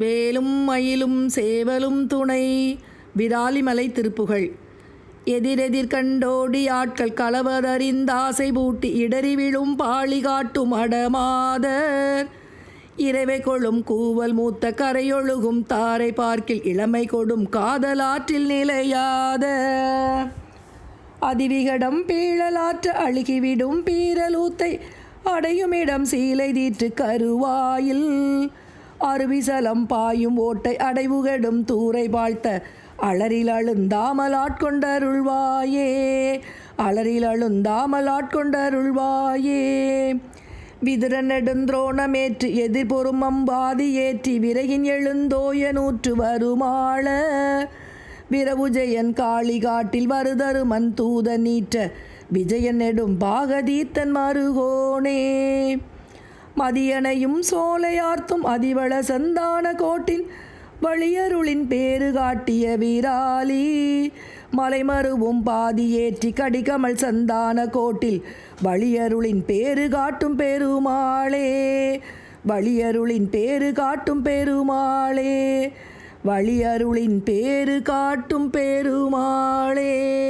வேலும் மயிலும் சேவலும் துணை. விராலிமலை திருப்புகழ். எதிரெதிர் கண்டோடி ஆட்கள் கலவதறிந்தாசை பூட்டி இடறி விழும் பாழி காட்டும் அடமாதர். இறைவை கொள்ளும் கூவல் மூத்த கரையொழுகும் தாரை பார்க்கில் இளமை கொடும் காதலாற்றில் நிலையாத. அதிவிகடம் பீழலாற்ற அழுகிவிடும் பீரலூத்தை அடையுமிடம் சீலை தீற்று கருவாயில். அருவிசலம் பாயும் ஓட்டை அடைவுகடும் தூரை வாழ்த்த அலறில் அழுந்தாமல் ஆட்கொண்டருள்வாயே அலறில் அழுந்தாமல் ஆட்கொண்டருள்வாயே விதிர நெடுந்திரோணமேற்று எதிர்பொறும் அம்பாதி ஏற்றி விரையின் எழுந்தோய நூற்று வருமாள. விரவுஜயன் காளி காட்டில் வருதருமன் தூத நீற்ற விஜயன் நெடும் பாகதீர்த்தன் மருகோனே. மதியனையும் சோலையார்த்தும் அதிவள சந்தான கோட்டின் வழியருளின் பேரு காட்டிய வீராலி மலைமருவும் பாதி ஏற்றி கடிகமல் சந்தான கோட்டில் வழியருளின் பேரு காட்டும் பெருமாளே. வழியருளின் பேரு காட்டும் பெருமாளே. வழியருளின் பேரு காட்டும் பெருமாளே.